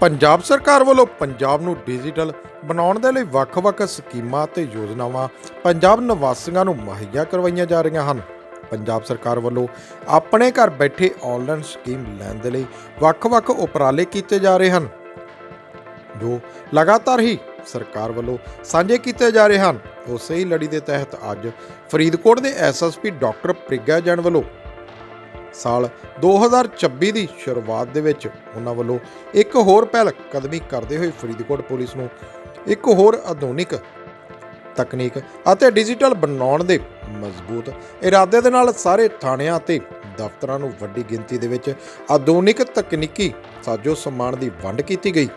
ਪੰਜਾਬ ਸਰਕਾਰ ਵੱਲੋਂ ਪੰਜਾਬ ਨੂੰ ਡਿਜੀਟਲ ਬਣਾਉਣ ਦੇ ਲਈ ਵੱਖ-ਵੱਖ ਸਕੀਮਾਂ ਤੇ ਯੋਜਨਾਵਾਂ ਪੰਜਾਬ ਨਿਵਾਸੀਆਂ ਨੂੰ ਮੁਹੱਈਆ ਕਰਵਾਈਆਂ ਜਾ ਰਹੀਆਂ ਹਨ। ਪੰਜਾਬ ਸਰਕਾਰ ਵੱਲੋਂ ਆਪਣੇ ਘਰ ਬੈਠੇ ਆਨਲਾਈਨ ਸਕੀਮ ਲੈਣ ਦੇ ਲਈ ਵੱਖ-ਵੱਖ ਉਪਰਾਲੇ ਕੀਤੇ ਜਾ ਰਹੇ ਹਨ, ਜੋ ਲਗਾਤਾਰ ਹੀ ਸਰਕਾਰ ਵੱਲੋਂ ਸਾਂਝੇ ਕੀਤੇ ਜਾ ਰਹੇ ਹਨ। ਉਸੇ ਹੀ ਲੜੀ ਦੇ ਤਹਿਤ ਅੱਜ ਫਰੀਦਕੋਟ ਦੇ ਐਸਐਸਪੀ ਡਾਕਟਰ ਪ੍ਰਿਗਿਆ ਜੈਨ ਵੱਲੋਂ ਸਾਲ 2026 ਦੀ ਸ਼ੁਰੂਆਤ ਦੇ ਵਿੱਚ ਉਹਨਾਂ ਵੱਲੋਂ ਇੱਕ ਹੋਰ ਪਹਿਲ ਕਦਮੀ ਕਰਦੇ ਹੋਏ ਫਰੀਦਕੋਟ ਪੁਲਿਸ ਨੂੰ ਇੱਕ ਹੋਰ ਆਧੁਨਿਕ ਤਕਨੀਕ ਅਤੇ ਡਿਜੀਟਲ ਬਣਾਉਣ ਦੇ ਮਜ਼ਬੂਤ ਇਰਾਦੇ ਦੇ ਨਾਲ ਸਾਰੇ ਥਾਣਿਆਂ ਅਤੇ ਦਫ਼ਤਰਾਂ ਨੂੰ ਵੱਡੀ ਗਿਣਤੀ ਦੇ ਵਿੱਚ ਆਧੁਨਿਕ ਤਕਨੀਕੀ ਸਾਜੋ ਸਮਾਨ ਦੀ ਵੰਡ ਕੀਤੀ ਗਈ।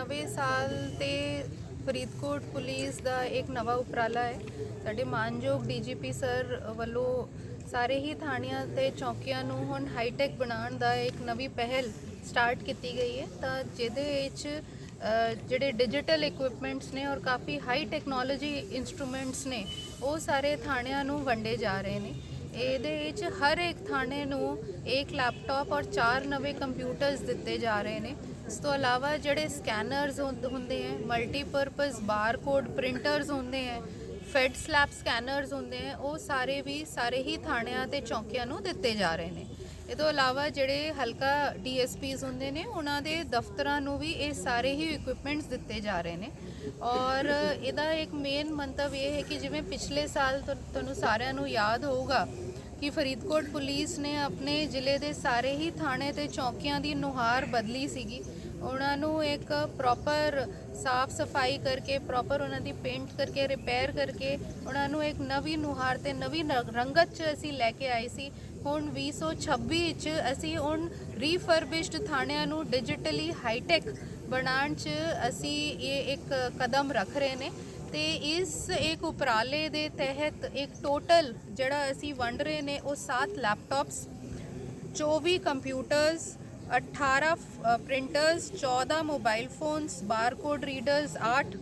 ਨਵੇਂ ਸਾਲ ਤੇ ਫਰੀਦਕੋਟ ਪੁਲਿਸ ਦਾ ਇੱਕ ਨਵਾਂ ਉਪਰਾਲਾ ਹੈ। ਸਾਡੇ ਮਾਨਯੋਗ ਡੀਜੀਪੀ ਸਰ ਵੱਲੋਂ ਸਾਰੇ ਹੀ ਥਾਣਿਆਂ ਤੇ ਚੌਕੀਆਂ ਨੂੰ ਹੁਣ ਹਾਈਟੈਕ ਬਣਾਉਣ ਦਾ ਇੱਕ ਨਵੀਂ ਪਹਿਲ ਸਟਾਰਟ ਕੀਤੀ ਗਈ ਹੈ। ਤਾਂ ਜਿਹਦੇ ਵਿੱਚ ਜਿਹੜੇ ਡਿਜੀਟਲ ਇਕਵਿਪਮੈਂਟਸ ਨੇ ਔਰ ਕਾਫੀ ਹਾਈ ਟੈਕਨੋਲੋਜੀ ਇਨਸਟਰੂਮੈਂਟਸ ਨੇ, ਉਹ ਸਾਰੇ ਥਾਣਿਆਂ ਨੂੰ ਵੰਡੇ ਜਾ ਰਹੇ ਨੇ। ਇਹਦੇ ਵਿੱਚ ਹਰ ਇੱਕ ਥਾਣੇ ਨੂੰ ਇੱਕ ਲੈਪਟਾਪ ਔਰ ਚਾਰ ਨਵੇਂ ਕੰਪਿਊਟਰਸ ਦਿੱਤੇ ਜਾ ਰਹੇ ਨੇ। ਇਸ ਤੋਂ ਇਲਾਵਾ ਜਿਹੜੇ ਸਕੈਨਰਸ ਹੁੰਦੇ ਹੈ ਮਲਟੀਪਰਪਸ ਬਾਰਕੋਡ ਪ੍ਰਿੰਟਰਸ ਹੁੰਦੇ ਹੈ ਫੈਡ ਸਲੈਪ ਸਕੈਨਰਸ ਹੁੰਦੇ ਹੈ, ਉਹ ਸਾਰੇ ਵੀ ਸਾਰੇ ਹੀ ਥਾਣਿਆਂ ਤੇ ਚੌਕੀਆਂ ਨੂੰ ਦਿੱਤੇ ਜਾ ਰਹੇ ਨੇ। ਇਹ ਤੋਂ ਇਲਾਵਾ ਜਿਹੜੇ ਹਲਕਾ ਡੀਐਸਪੀਸ ਹੁੰਦੇ ਨੇ, ਉਹਨਾਂ ਦੇ ਦਫ਼ਤਰਾਂ ਨੂੰ ਵੀ ਇਹ ਸਾਰੇ ਹੀ ਇਕਵਿਪਮੈਂਟਸ ਦਿੱਤੇ ਜਾ ਰਹੇ ਨੇ। ਔਰ ਇਹਦਾ ਇੱਕ ਮੇਨ ਮੰਤਵ ਇਹ ਹੈ ਕਿ ਜਿਵੇਂ ਪਿਛਲੇ ਸਾਲ ਤੁਹਾਨੂੰ ਸਾਰਿਆਂ ਨੂੰ ਯਾਦ ਹੋਊਗਾ ਕਿ ਫਰੀਦਕੋਟ ਪੁਲਿਸ ਨੇ ਆਪਣੇ ਜ਼ਿਲ੍ਹੇ ਦੇ ਸਾਰੇ ਹੀ ਥਾਣੇ ਤੇ ਚੌਕੀਆਂ ਦੀ ਨੁਹਾਰ ਬਦਲੀ ਸੀਗੀ। ਉਹਨਾਂ ਨੂੰ ਇੱਕ ਪ੍ਰੋਪਰ ਸਾਫ਼ ਸਫ਼ਾਈ ਕਰਕੇ ਪ੍ਰੋਪਰ ਉਹਨਾਂ ਦੀ ਪੇਂਟ ਕਰਕੇ ਰਿਪੇਅਰ ਕਰਕੇ ਉਹਨਾਂ ਨੂੰ ਇੱਕ ਨਵੀਂ ਨੁਹਾਰ ਤੇ ਨਵੀਂ ਨ- ਰੰਗਤ 'ਚ ਅਸੀਂ ਲੈ ਕੇ ਆਏ ਸੀ। ਹੁਣ 2026 ਚ ਅਸੀਂ ਹੁਣ ਰੀਫਰਬਿਸ਼ਡ ਥਾਣਿਆਂ ਨੂੰ ਡਿਜੀਟਲੀ ਹਾਈਟੈਕ ਬਣਾਉਣ 'ਚ ਅਸੀਂ ਇਹ ਇੱਕ ਕਦਮ ਰੱਖ ਰਹੇ ਨੇ ਤੇ ਇਸ ਇੱਕ ਉਪਰਾਲੇ ਦੇ ਤਹਿਤ ਇੱਕ ਟੋਟਲ ਜਿਹੜਾ ਅਸੀਂ ਵੰਡ ਰਹੇ ਨੇ ਉਹ 7 laptops 24 computers 18 printers 14 mobile phones barcode readers 8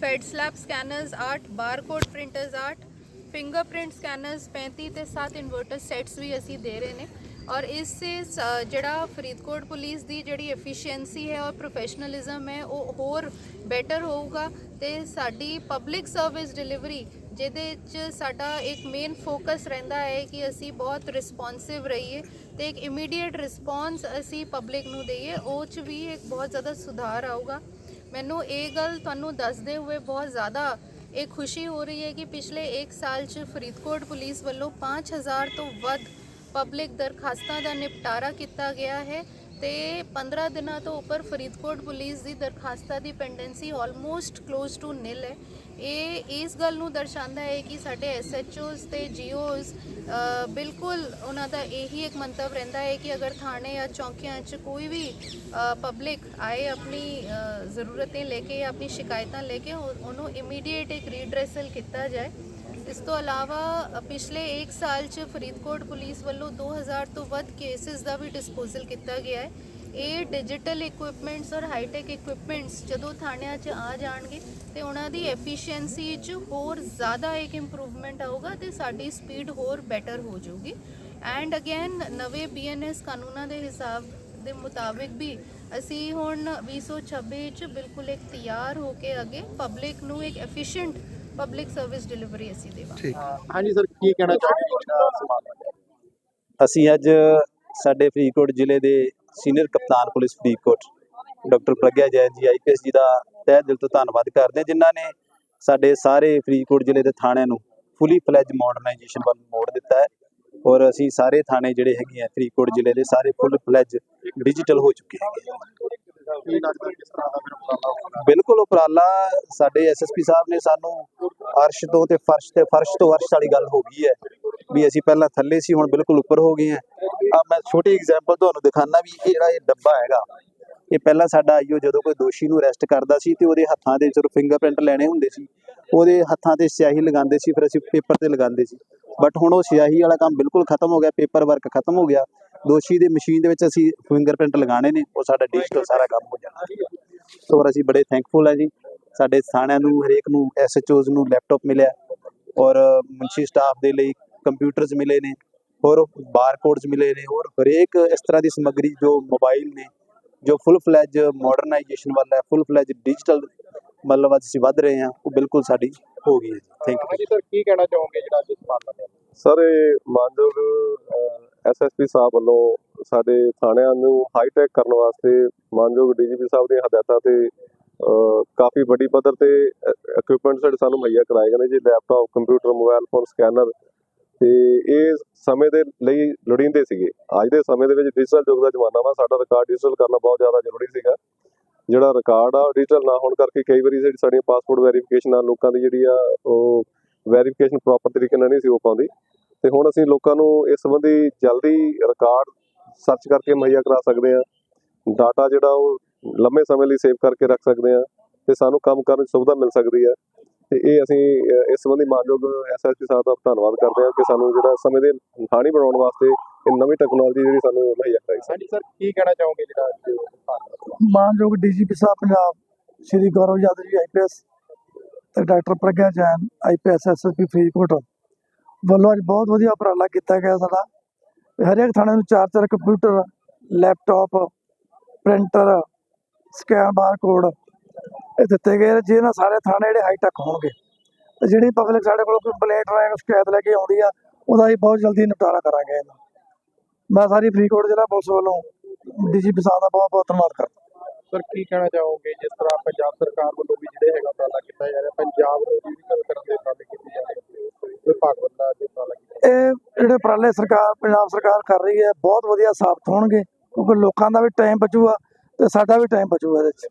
ਫੈਡ slap scanners 8 barcode printers 8 fingerprint scanners 35 ਤੇ 7 ਇਨਵਰਟਰ ਸੈਟਸ ਵੀ ਅਸੀਂ ਦੇ ਰਹੇ ਨੇ। ਔਰ ਇਸ ਸੇ ਸ- ਜਿਹੜਾ ਫਰੀਦਕੋਟ ਪੁਲਿਸ ਦੀ ਜਿਹੜੀ ਐਫੀਸ਼ੀਐਂਸੀ ਹੈ ਔਰ ਪ੍ਰੋਫੈਸ਼ਨਲਿਜ਼ਮ ਹੈ, ਉਹ ਹੋਰ ਬੈਟਰ ਹੋਊਗਾ ਤੇ ਸਾਡੀ ਪਬਲਿਕ ਸਰਵਿਸ ਡਿਲੀਵਰੀ ਜਿਹਦੇ 'ਚ ਸਾਡਾ ਇੱਕ ਮੇਨ ਫੋਕਸ ਰਹਿੰਦਾ ਹੈ ਕਿ ਅਸੀਂ ਬਹੁਤ ਰਿਸਪੌਂਸਿਵ ਰਹੀਏ ਤੇ ਇੱਕ ਇਮੀਡੀਏਟ ਰਿਸਪੌਂਸ ਅਸੀਂ ਪਬਲਿਕ ਨੂੰ ਦਈਏ, ਉਹ 'ਚ ਵੀ ਇੱਕ ਬਹੁਤ ਜ਼ਿਆਦਾ ਸੁਧਾਰ ਆਊਗਾ। ਮੈਨੂੰ ਇਹ ਗੱਲ ਤੁਹਾਨੂੰ ਦੱਸਦੇ ਹੋਏ ਬਹੁਤ ਜ਼ਿਆਦਾ ਇਹ ਖੁਸ਼ੀ ਹੋ ਰਹੀ ਹੈ ਕਿ ਪਿਛਲੇ 1 ਸਾਲ 'ਚ ਫਰੀਦਕੋਟ ਪੁਲਿਸ ਵੱਲੋਂ 5000 ਤੋਂ ਵੱਧ ਪਬਲਿਕ ਦਰਖਾਸਤਾਂ ਦਾ ਨਿਪਟਾਰਾ ਕੀਤਾ ਗਿਆ ਹੈ ਤੇ 15 ਦਿਨਾਂ ਤੋਂ ਉੱਪਰ ਫਰੀਦਕੋਟ ਪੁਲਿਸ ਦੀ ਦਰਖਾਸਤਾਂ ਦੀ pendency almost close to nil ਹੈ। ਇਹ ਇਸ ਗੱਲ ਨੂੰ ਦਰਸਾਉਂਦਾ ਹੈ ਕਿ ਸਾਡੇ ਐਸਐਚਓਸ ਤੇ ਜੀਓਸ ਬਿਲਕੁਲ ਉਹਨਾਂ ਦਾ ਇਹੀ ਇੱਕ ਮੰਤਵ ਰਹਿੰਦਾ ਹੈ ਕਿ ਅਗਰ ਥਾਣੇ ਜਾਂ ਚੌਂਕੀਆਂ 'ਚ ਕੋਈ ਵੀ ਪਬਲਿਕ ਆਏ ਆਪਣੀ ਅ, ਜ਼ਰੂਰਤਾਂ ਲੈ ਕੇ ਜਾਂ ਆਪਣੀ ਸ਼ਿਕਾਇਤਾਂ ਲੈ ਕੇ ਉਹ- ਉਹਨੂੰ ਇਮੀਡੀਏਟ ਇੱਕ ਰੀਡਰੈਸਲ ਕੀਤਾ ਜਾਏ। ਇਸ ਤੋਂ ਇਲਾਵਾ ਪਿਛਲੇ 1 ਸਾਲ 'ਚ ਫਰੀਦਕੋਟ ਪੁਲਿਸ ਵੱਲੋਂ 2000 ਤੋਂ ਵੱਧ ਕੇਸਿਸ ਦਾ ਵੀ ਡਿਸਪੋਜ਼ਲ ਕੀਤਾ ਗਿਆ ਹੈ। ਇਹ ਡਿਜੀਟਲ ਇਕਵਿਪਮੈਂਟਸ ਔਰ ਹਾਈਟੈਕ ਇਕਵਿਪਮੈਂਟਸ ਜਦੋਂ ਥਾਣਿਆਂ 'ਚ ਆ ਜਾਣਗੇ ਤੇ ਉਹਨਾਂ ਦੀ ਐਫੀਸ਼ੀਐਂਸੀ 'ਚ ਹੋਰ ਜ਼ਿਆਦਾ ਇੱਕ ਇੰਪਰੂਵਮੈਂਟ ਆਊਗਾ ਤੇ ਸਾਡੀ ਸਪੀਡ ਹੋਰ ਬੈਟਰ ਹੋ ਜਾਊਗੀ। ਐਂਡ ਅਗੇਨ ਨਵੇਂ ਬੀਐਨਐਸ ਕਾਨੂੰਨਾਂ ਦੇ ਹਿਸਾਬ ਦੇ ਮੁਤਾਬਿਕ ਵੀ ਅਸੀਂ ਹੁਣ 2026 ਚ ਬਿਲਕੁਲ ਇੱਕ ਤਿਆਰ ਹੋ ਕੇ ਅੱਗੇ ਪਬਲਿਕ ਨੂੰ ਇੱਕ ਐਫੀਸ਼ੀਐਂਟ ਪਬਲਿਕ ਸਰਵਿਸ ਡਿਲੀਵਰੀ ਅਸੀਂ ਦੇਵਾਂਗੇ। ਹਾਂਜੀ ਸਰ ਕੀ ਕਹਿਣਾ ਚਾਹੁੰਦੇ? ਅਸੀਂ ਅੱਜ ਸਾਡੇ ਫਰੀਦਕੋਟ ਜ਼ਿਲ੍ਹੇ ਦੇ ਸੀਨੀਅਰ ਕਪਤਾਨ police Faridkot, doctor Pragya Jain ji IPS ji ਦਾ ਤਹਿ ਦਿਲ ਤੋਂ ਧੰਨਵਾਦ ਕਰਦੇ ਹਾਂ, ਜਿਨ੍ਹਾਂ ਨੇ ਸਾਡੇ ਸਾਰੇ ਫਰੀਦਕੋਟ ਜ਼ਿਲ੍ਹੇ ਦੇ ਥਾਣਿਆਂ ਨੂੰ ਫੁੱਲੀ ਫਲੈਜ ਮਾਡਰਨਾਈਜੇਸ਼ਨ ਵੱਲ ਮੋੜ ਦਿੱਤਾ ਹੈ ਔਰ ਅਸੀਂ ਸਾਰੇ ਥਾਣੇ ਜਿਹੜੇ ਹੈਗੇ ਆ ਫਰੀਦਕੋਟ ਜ਼ਿਲ੍ਹੇ ਦੇ ਸਾਰੇ ਫੁੱਲ ਫਲੈਜ ਡਿਜੀਟਲ ਹੋ ਚੁੱਕੇ ਹੈਗੇ ਬਿਲਕੁਲ ਉਪਰਾਲਾ ਸਾਡੇ ਐਸਐਸਪੀ ਸਾਹਿਬ ਨੇ ਸਾਨੂੰ ਅਰਸ਼ ਤੋਂ ਤੇ ਫਰਸ਼ ਤੇ ਫਰਸ਼ ਤੋਂ ਅਰਸ਼ ਵਾਲੀ ਗੱਲ ਹੋ ਗਈ ਹੈ ਵੀ ਅਸੀਂ ਪਹਿਲਾਂ ਥੱਲੇ ਸੀ, ਹੁਣ ਬਿਲਕੁਲ ਉੱਪਰ ਹੋ ਗਏ ਹਾਂ। ਆ, ਮੈਂ ਛੋਟੀ ਐਗਜ਼ਾਮਪਲ ਤੁਹਾਨੂੰ ਦਿਖਾਣਾ ਵੀ ਇਹ ਜਿਹੜਾ ਇਹ ਡੱਬਾ ਹੈਗਾ, ਇਹ ਪਹਿਲਾਂ ਸਾਡਾ ਆਈਓ ਜਦੋਂ ਕੋਈ ਦੋਸ਼ੀ ਨੂੰ ਅਰੈਸਟ ਕਰਦਾ ਸੀ ਤੇ ਉਹਦੇ ਹੱਥਾਂ ਦੇ ਜਦੋਂ ਫਿੰਗਰਪ੍ਰਿੰਟ ਲੈਣੇ ਹੁੰਦੇ ਸੀ, ਉਹਦੇ ਹੱਥਾਂ ਤੇ ਸਿਆਹੀ ਲਗਾਉਂਦੇ ਸੀ, ਫਿਰ ਅਸੀਂ ਪੇਪਰ ਤੇ ਲਗਾਉਂਦੇ ਸੀ। ਬਟ ਹੁਣ ਉਹ ਸਿਆਹੀ ਵਾਲਾ ਕੰਮ ਬਿਲਕੁਲ ਖਤਮ ਹੋ ਗਿਆ ਪੇਪਰ ਵਰਕ ਖਤਮ ਹੋ ਗਿਆ, ਦੋਸ਼ੀ ਦੀ ਮਸ਼ੀਨ ਦੇ ਵਿੱਚ ਅਸੀਂ ਫਿੰਗਰਪ੍ਰਿੰਟ ਲਗਾਣੇ ਨੇ, ਉਹ ਸਾਡਾ ਡਿਜੀਟਲ ਸਾਰਾ ਕੰਮ ਹੋ ਜਾਣਾ। ਔਰ ਅਸੀਂ ਬੜੇ ਥੈਂਕਫੁਲ ਹਾਂ ਜੀ, ਸਾਡੇ ਥਾਣਿਆਂ ਨੂੰ, ਹਰੇਕ ਨੂੰ ਐਸਐਚਓਜ਼ ਨੂੰ ਲੈਪਟਾਪ ਮਿਲਿਆ ਔਰ ਮੁਨਸ਼ੀ ਸਟਾਫ ਦੇ ਲਈ ਕੰਪਿਊਟਰਸ ਮਿਲੇ ਨੇ। ਹੋਰ ਬਾਰਕੋਡਸ ਮਿਲੇ ਨੇ ਔਰ ਹਰੇਕ ਇਸ ਤਰ੍ਹਾਂ ਦੀ ਸਮੱਗਰੀ ਜੋ ਮੋਬਾਈਲ ਨੇ ਜੋ ਫੁੱਲ ਫਲੈਜ ਮਾਡਰਨਾਈਜੇਸ਼ਨ ਵਾਲਾ ਹੈ ਫੁੱਲ ਫਲੈਜ ਡਿਜੀਟਲ ਮਤਲਬ ਅੱਜ ਅਸੀਂ ਵੱਧ ਰਹੇ ਹਾਂ ਉਹ ਬਿਲਕੁਲ ਸਾਡੀ ਹੋ ਗਈ ਹੈ ਥੈਂਕ ਯੂ ਸਰ ਕੀ ਕਹਿਣਾ ਚਾਹੋਗੇ ਜਿਹੜਾ ਅੱਜ ਸਮਾਨ ਬਣਿਆ ਸਰ ਇਹ ਮਾਨਯੋਗ ਐਸਐਸਪੀ ਸਾਹਿਬ ਵੱਲੋਂ ਸਾਡੇ ਥਾਣਿਆਂ ਨੂੰ ਹਾਈਟੈਕ ਕਰਨ ਵਾਸਤੇ ਮਾਨਯੋਗ ਡੀਜੀਪੀ ਸਾਹਿਬ ਦੀਆਂ ਹਦਾਇਤਾਂ ਤੇ ਕਾਫੀ ਵੱਡੀ ਪੱਧਰ ਤੇ ਇਕਵਿਪਮੈਂਟ ਸਾਡੇ ਸਾਨੂੰ ਮੁਹੱਈਆ ਕਰਾਏ ਗਏ ਨੇ ਜੀ laptop computer mobile phone scanner ਤੇ ਇਹ ਸਮੇਂ ਦੇ ਲਈ ਲੋੜੀਂਦੇ ਸੀਗੇ। ਅੱਜ ਦੇ ਸਮੇਂ ਦੇ ਵਿੱਚ ਡਿਜੀਟਲ ਯੁੱਗ ਦਾ ਜ਼ਮਾਨਾ ਵਾ, ਸਾਡਾ ਰਿਕਾਰਡ ਡਿਜੀਟਲ ਕਰਨਾ ਬਹੁਤ ਜ਼ਿਆਦਾ ਜ਼ਰੂਰੀ ਸੀਗਾ। ਜਿਹੜਾ ਰਿਕਾਰਡ ਆ ਡਿਜੀਟਲ ਨਾ ਹੋਣ ਕਰਕੇ ਕਈ ਵਾਰੀ ਜਿਹੜੀ ਸਾਡੀਆਂ ਪਾਸਪੋਰਟ ਵੈਰੀਫਿਕੇਸ਼ਨ ਆ, ਲੋਕਾਂ ਦੀ ਜਿਹੜੀ ਆ, ਉਹ ਵੈਰੀਫਿਕੇਸ਼ਨ ਪ੍ਰੋਪਰ ਤਰੀਕੇ ਨਾਲ ਨਹੀਂ ਸੀ ਹੋ ਪਾਉਂਦੀ। ਤੇ ਹੁਣ ਅਸੀਂ ਲੋਕਾਂ ਨੂੰ ਇਸ ਸੰਬੰਧੀ ਜਲਦੀ ਰਿਕਾਰਡ ਸਰਚ ਕਰਕੇ ਮੁਹੱਈਆ ਕਰਾ ਸਕਦੇ ਆ ਡਾਟਾ ਜਿਹੜਾ ਉਹ ਲੰਮੇ ਸਮੇਂ ਲਈ ਸੇਵ ਕਰਕੇ ਰੱਖ ਸਕਦੇ ਆ ਤੇ ਸਾਨੂੰ ਕੰਮ ਕਰਨ ਦੀ ਸੁਵਿਧਾ ਮਿਲ ਸਕਦੀ ਆ ਤੇ ਇਹ ਅਸੀਂ ਇਸ ਸੰਬੰਧੀ ਮਾਨਯੋਗ ਐਸਐਸਪੀ ਸਾਹਿਬ ਦਾ ਧੰਨਵਾਦ ਕਰਦੇ ਹਾਂ ਕਿ ਸਾਨੂੰ ਜਿਹੜਾ ਸਮੇਂ ਦੇ ਥਾਣੀ ਬਣਾਉਣ ਵਾਸਤੇ ਇਹ ਨਵੀਂ ਟੈਕਨੋਲੋਜੀ ਜਿਹੜੀ ਸਾਨੂੰ ਮੁਹੱਈਆ ਕਰਾਈ ਸੀ ਹਾਂਜੀ ਸਰ ਕੀ ਕਹਿਣਾ ਚਾਹੋਗੇ ਜਿਹੜਾ? ਮਾਨਯੋਗ ਡੀਜੀਪੀ ਸਾਹਿਬ ਪੰਜਾਬ ਸ਼੍ਰੀ ਗੌਰਵ ਯਾਦਵ ਜੀ ਆਈਪੀਐਸ ਤੇ doctor Pragya Jain IPS SSP Faridkot ਵੱਲੋਂ ਅੱਜ ਬਹੁਤ ਵਧੀਆ ਉਪਰਾਲਾ ਕੀਤਾ ਗਿਆ ਸਾਡਾ ਹਰੇਕ ਥਾਣੇ ਨੂੰ ਚਾਰ ਚਾਰ computer laptop printer scan barcode ਇਹ ਦਿੱਤੇ ਗਏ ਨੇ, ਜਿਹਦੇ ਨਾਲ ਸਾਰੇ ਥਾਣੇ ਜਿਹੜੇ ਹਾਈਟੈਕ ਹੋਣਗੇ। ਤੇ ਜਿਹੜੀ ਪਬਲਿਕ ਸਾਡੇ ਕੋਲ ਕੋਈ ਕੰਪਲੇਂਟ ਰਾਹੀਂ ਸ਼ਿਕਾਇਤ ਲੈ ਕੇ ਆਉਂਦੀ ਆ ਉਹਦਾ ਅਸੀਂ ਬਹੁਤ ਜਲਦੀ ਨਿਪਟਾਰਾ ਕਰਾਂਗੇ ਇਹਦਾ। ਮੈਂ ਸਾਰੀ ਫਰੀਦਕੋਟ ਜ਼ਿਲ੍ਹਾ ਪੁਲਿਸ ਵੱਲੋਂ ਡੀਜੀਪੀ ਸਾਹਿਬ ਦਾ ਬਹੁਤ ਬਹੁਤ ਧੰਨਵਾਦ ਕਰਦਾ। ਸਰ ਕੀ ਕਹਿਣਾ ਚਾਹੋਗੇ? ਜਿਸ ਤਰ੍ਹਾਂ ਪੰਜਾਬ ਸਰਕਾਰ ਵੱਲੋਂ ਵੀ ਜਿਹੜੇ ਹੈਗਾ ਉਪਰਾਲਾ ਕੀਤਾ ਜਾ ਰਿਹਾ ਪੰਜਾਬ ਨੂੰ ਡਿਜੀਟਲ ਕਰਨ ਦੇ ਉਪਰਾਲੇ ਕੀਤੇ ਜਾ ਰਹੇ ਵਿਭਾਗ ਵੱਲੋਂ ਅੱਜ ਉਪਰਾਲਾ ਕੀਤਾ ਇਹ ਜਿਹੜੇ ਉਪਰਾਲੇ ਸਰਕਾਰ ਪੰਜਾਬ ਸਰਕਾਰ ਕਰ ਰਹੀ ਹੈ ਬਹੁਤ ਵਧੀਆ ਸਾਬਤ ਹੋਣਗੇ ਕਿਉਂਕਿ ਲੋਕਾਂ ਦਾ ਵੀ ਟਾਈਮ ਬਚੂਗਾ ਤੇ ਸਾਡਾ ਵੀ ਟਾਈਮ ਬਚੂਗਾ ਇਹਦੇ 'ਚ